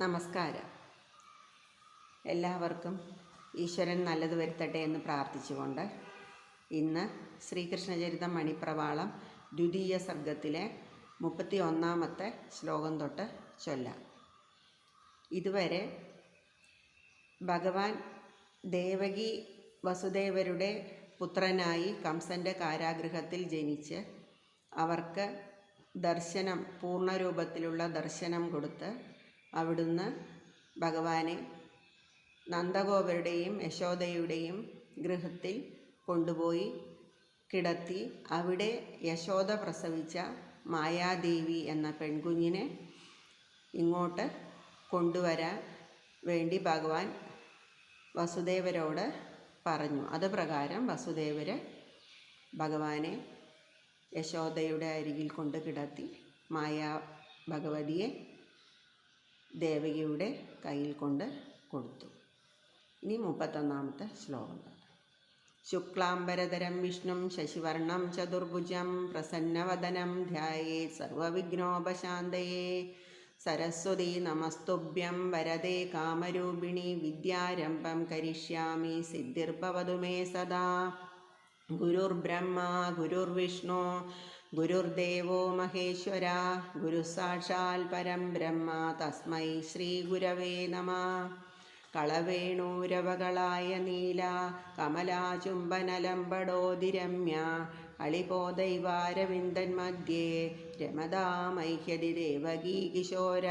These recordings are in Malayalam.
നമസ്കാരം. എല്ലാവർക്കും ഈശ്വരൻ നല്ലത് വരുത്തട്ടെ എന്ന് പ്രാർത്ഥിച്ചുകൊണ്ട് ഇന്ന് ശ്രീകൃഷ്ണചരിതം മണിപ്രവാളം ദ്വിതീയ സർഗത്തിലെ മുപ്പത്തി ഒന്നാമത്തെ ശ്ലോകം തൊട്ട് ചൊല്ലാം. ഇതുവരെ ഭഗവാൻ ദേവകി വസുദേവരുടെ പുത്രനായി കംസന്റെ കാരാഗ്രഹത്തിൽ ജനിച്ച് അവർക്ക് ദർശനം പൂർണരൂപത്തിലുള്ള ദർശനം കൊടുത്ത് അവിടുന്ന് ഭഗവാനെ നന്ദഗോപരുടെയും യശോദയുടെയും ഗൃഹത്തിൽ കൊണ്ടുപോയി കിടത്തി അവിടെ യശോദ പ്രസവിച്ച മായാദേവി എന്ന പെൺകുഞ്ഞിനെ ഇങ്ങോട്ട് കൊണ്ടുവരാൻ വേണ്ടി ഭഗവാൻ വസുദേവരോട് പറഞ്ഞു. അത് പ്രകാരം വസുദേവർ ഭഗവാനെ യശോദയുടെ അരികിൽ കൊണ്ട് കിടത്തി മായാ ഭഗവതിയെ ദേവകിയുടെ കയ്യിൽ കൊണ്ട് കൊടുത്തു. ഇനി മുപ്പത്തൊന്നാമത്തെ ശ്ലോകം. ശുക്ലാംബരധരം വിഷ്ണും ശശിവർണം ചതുർഭുജം പ്രസന്നവദനം ധ്യായേ സർവവിഘ്നോപശാന്തയേ. സരസ്വതി നമസ്തുഭ്യം വരദേ കാമരൂപിണി വിദ്യാരംഭം കരിഷ്യാമി സിദ്ധിർഭവതു മേ സദാ. ഗുരുർബ്രഹ്മ ഗുരുർവിഷ്ണു ഗുരുർദേവോ മഹേശ്വര ഗുരുസാക്ഷാൽ പരം ബ്രഹ്മ തസ്മൈ ശ്രീ ഗുരവേ നമ. കളവേണൂരവകളായ നീല കമലാചുംബനലംബടോതിരമ്യ അളിപോദൈവാരവിന്ദൻ മധ്യേ രമതാമൈഹ്യതി ദേവകീ കിശോര.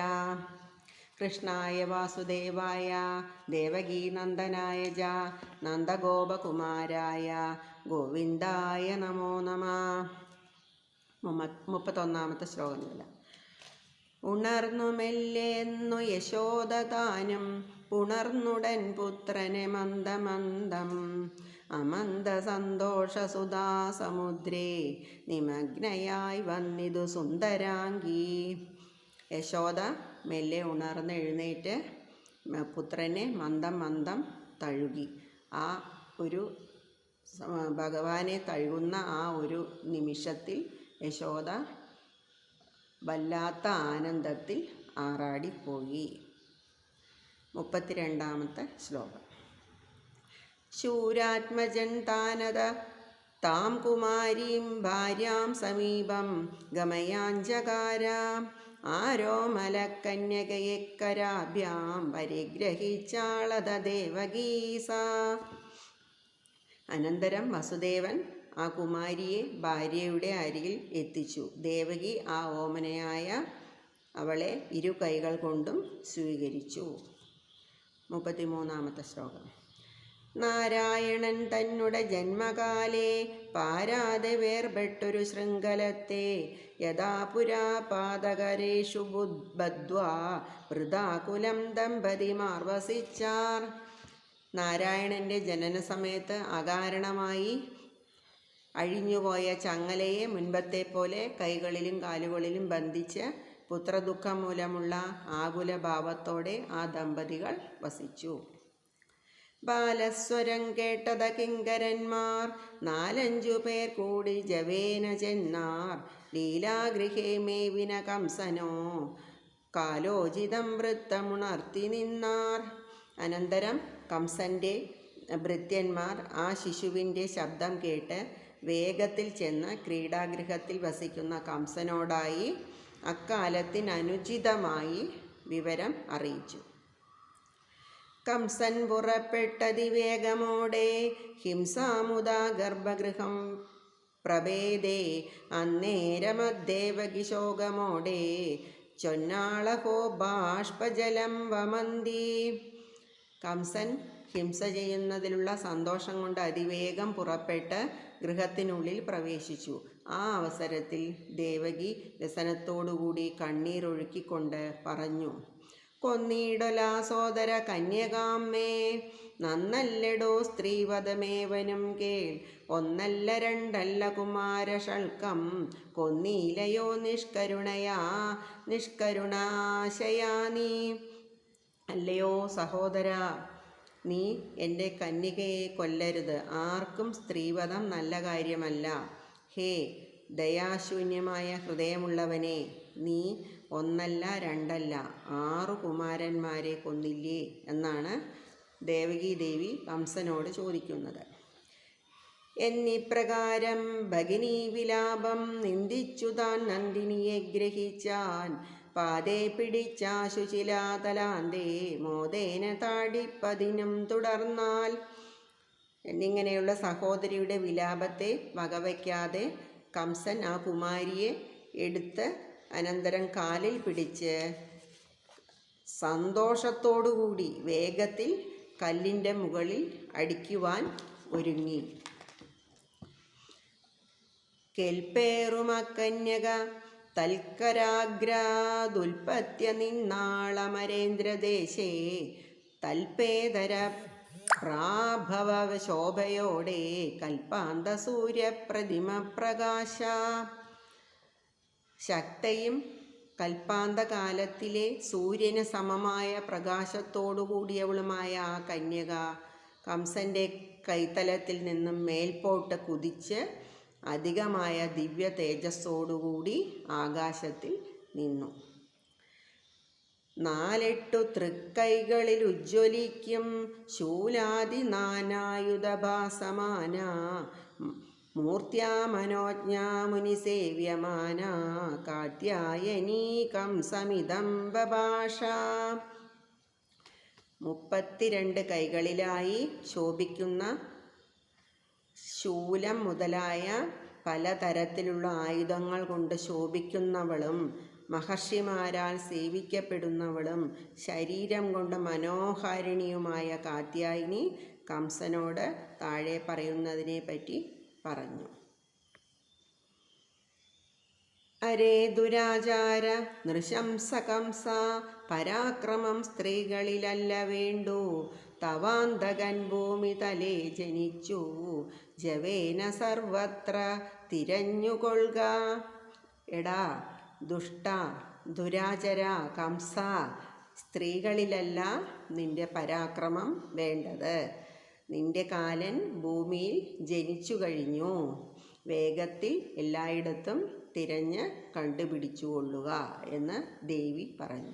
കൃഷ്ണായ വാസുദേവായ ദേവകീനന്ദനായ ജ നന്ദഗോപകുമാരായ ഗോവിന്ദായ നമോ നമ. മുപ്പത്തൊന്നാമത്തെ ശ്ലോകം ചൊല്ല ഉണർന്നു മെല്ലെന്നു യശോദതാനും പുണർന്നുടൻ പുത്രനെ മന്ദമന്ദം. അമന്ത സന്തോഷസുധാ സമുദ്രേ നിമഗ്നയായി വന്നിതു സുന്ദരാംഗി. യശോദ മെല്ലെ ഉണർന്ന് എഴുന്നേറ്റ് പുത്രനെ മന്ദം മന്ദം തഴുകി. ആ ഒരു ഭഗവാനെ തഴുകുന്ന ആ ഒരു നിമിഷത്തിൽ യശോദ വല്ലാത്ത ആനന്ദത്തിൽ ആറാടിപ്പോയി. മുപ്പത്തിരണ്ടാമത്തെ ശ്ലോകം. ശൂരാത്മജൻ താനത താം കുമാരീം ഭാര്യാം സമീപം ഗമയാഞ്ചകാരാം ആരോമലക്കന്യകയെ കരാഭ്യാം പരിഗ്രഹിച്ചാളത ദേവഗീസ. അനന്തരം വസുദേവൻ ആ കുമാരിയെ ഭാര്യയുടെ അരികിൽ എത്തിച്ചു. ദേവകി ആ ഓമനയായ അവളെ ഇരു കൈകൾ കൊണ്ടും സ്വീകരിച്ചു. മുപ്പത്തിമൂന്നാമത്തെ ശ്ലോകം. നാരായണൻ തന്നുടെ ജന്മകാലേ പാരാതെ വേർപെട്ടൊരു ശൃംഖലത്തെ യഥാ പുരാ പാതകരേഷു ബുദ്ധ്വാ വൃതാകുലം ദമ്പതിമാർ വസിച്ചാർ നാരായണന്റെ ജനന സമയത്ത് അകാരണമായി അഴിഞ്ഞുപോയ ചങ്ങലയെ മുൻപത്തെ പോലെ കൈകളിലും കാലുകളിലും ബന്ധിച്ച് പുത്രദുഃഖം മൂലമുള്ള ആകുലഭാവത്തോടെ ആ ദമ്പതികൾ വസിച്ചു. ബാലസ്വരം കേട്ടത കിങ്കരന്മാർ നാലഞ്ചു പേർ കൂടി ജവേന ചെന്നാർ ലീലാഗൃഹേ മേവിന കംസനോ കാലോചിതം വൃത്തമുണർത്തി നിന്നാർ. അനന്തരം കംസന്റെ ഭൃത്യന്മാർ ആ ശിശുവിന്റെ ശബ്ദം കേട്ട് വേഗത്തിൽ ചെന്ന് ക്രീഡാഗൃഹത്തിൽ വസിക്കുന്ന കംസനോടായി അക്കാലത്തിനനുചിതമായി വിവരം അറിയിച്ചു. കംസൻ പുറപ്പെട്ടതിവേഗമോടെ ഹിംസാമുദാ ഗർഭഗൃഹം പ്രഭേദേ അന്നേരമദ്ദേവകിശോകമോടെ ചൊന്നാളഹോ ബാഷ്പജലം വമന്തി. കംസൻ ഹിംസ ചെയ്യുന്നതിലുള്ള സന്തോഷം കൊണ്ട് അതിവേഗം പുറപ്പെട്ട് ഗൃഹത്തിനുള്ളിൽ പ്രവേശിച്ചു. ആ അവസരത്തിൽ ദേവകി വ്യസനത്തോടുകൂടി കണ്ണീരൊഴുക്കിക്കൊണ്ട് പറഞ്ഞു കൊന്നീടൊലാ സോദര കന്യകാമ്മേ നന്നല്ലടോ സ്ത്രീവധമേവനും കേൾ. ഒന്നല്ല രണ്ടല്ല കുമാര കുമാരഷൾക്കം കൊന്നീലയോ നിഷ്കരുണയാ നിഷ്കരുണാശയാ നീ. അല്ലയോ സഹോദര നീ എന്റെ കന്യകയെ കൊല്ലരുത്. ആർക്കും സ്ത്രീവധം നല്ല കാര്യമല്ല. ഹേ ദയാശൂന്യമായ ഹൃദയമുള്ളവനെ നീ ഒന്നല്ല രണ്ടല്ല ആറ് കുമാരന്മാരെ കൊന്നില്ലേ എന്നാണ് ദേവകി ദേവി കംസനോട് ചോദിക്കുന്നത്. എന്നിപ്രകാരം ഭഗിനി വിലാപം നിന്ദിച്ചു താൻ നന്ദിനിയെ ഗ്രഹിച്ചാൻ പാതേ പിടിച്ചാശു ചിലാതലാന്തേ മോദേന താടിപ്പതിനും തുടർന്നാൽ. എന്നിങ്ങനെയുള്ള സഹോദരിയുടെ വിലാപത്തെ വകവയ്ക്കാതെ കംസൻ ആ കുമാരിയെ എടുത്ത് അനന്തരം കാലിൽ പിടിച്ച് സന്തോഷത്തോടുകൂടി വേഗത്തിൽ കല്ലിന്റെ മുകളിൽ അടിക്കുവാൻ ഒരുങ്ങി. കെൽപ്പേറുമക്കന്യക തൽക്കരാഗ്രാദുൽപത്യ നിന്നാളമരേന്ദ്രദേശേ തൽപേതര പ്രാഭവ ശോഭയോടെ കൽപ്പാന്ത സൂര്യപ്രതിമ പ്രകാശ ശക്തയും കൽപ്പാന്തകാലത്തിലെ സൂര്യന് സമമായ പ്രകാശത്തോടുകൂടിയവളുമായ ആ കന്യക കംസന്റെ കൈത്തലത്തിൽ നിന്നും മേൽപോട്ട് കുതിച്ച് അധികമായ ദിവ്യ തേജസ്സോടുകൂടി ആകാശത്തിൽ നിന്നു. നാലെട്ടു തൃക്കൈകളിൽ ഉജ്ജ്വലിക്കും ശൂലാദി നാനായുധഭാസമാന മൂർത്തിയാമനോജ്ഞാമുനിസേവ്യമാന കാത്യായനീ കംസമിതം ബഭാഷ. മുപ്പത്തിരണ്ട് കൈകളിലായി ശോഭിക്കുന്ന ശൂലം മുതലായ പലതരത്തിലുള്ള ആയുധങ്ങൾ കൊണ്ട് ശോഭിക്കുന്നവളും മഹർഷിമാരാൽ സേവിക്കപ്പെടുന്നവളും ശരീരം കൊണ്ട് മനോഹാരിണിയുമായ കാത്യായിനി കംസനോട് താഴെ പറയുന്നതിനെ പറ്റി പറഞ്ഞു. അരേ ദുരാചാര നൃശംസ കംസ പരാക്രമം സ്ത്രീകളിലല്ല വേണ്ടു. തവാന്തകൻ ഭൂമി തലേ ജനിച്ചു. ജവേന സർവത്ര തിരഞ്ഞുകൊള്ളുക. എടാ ദുഷ്ട ദുരാചര കംസ സ്ത്രീകളിലല്ല നിന്റെ പരാക്രമം വേണ്ടത്. നിന്റെ കാലൻ ഭൂമിയിൽ ജനിച്ചു കഴിഞ്ഞു. വേഗത്തിൽ എല്ലായിടത്തും തിരഞ്ഞ് കണ്ടുപിടിച്ചുകൊള്ളുക എന്ന് ദേവി പറഞ്ഞു.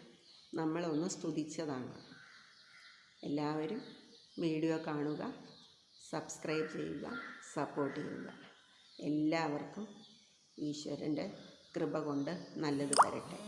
നമ്മളൊന്ന് സ്തുതിച്ചതാണ്. എല്ലാവരും വീഡിയോ കാണുക സബ്സ്ക്രൈബ് ചെയ്യുക സപ്പോർട്ട് ചെയ്യുക. എല്ലാവർക്കും ഈശ്വരന്റെ കൃപ കൊണ്ട് നല്ലത് വരട്ടെ.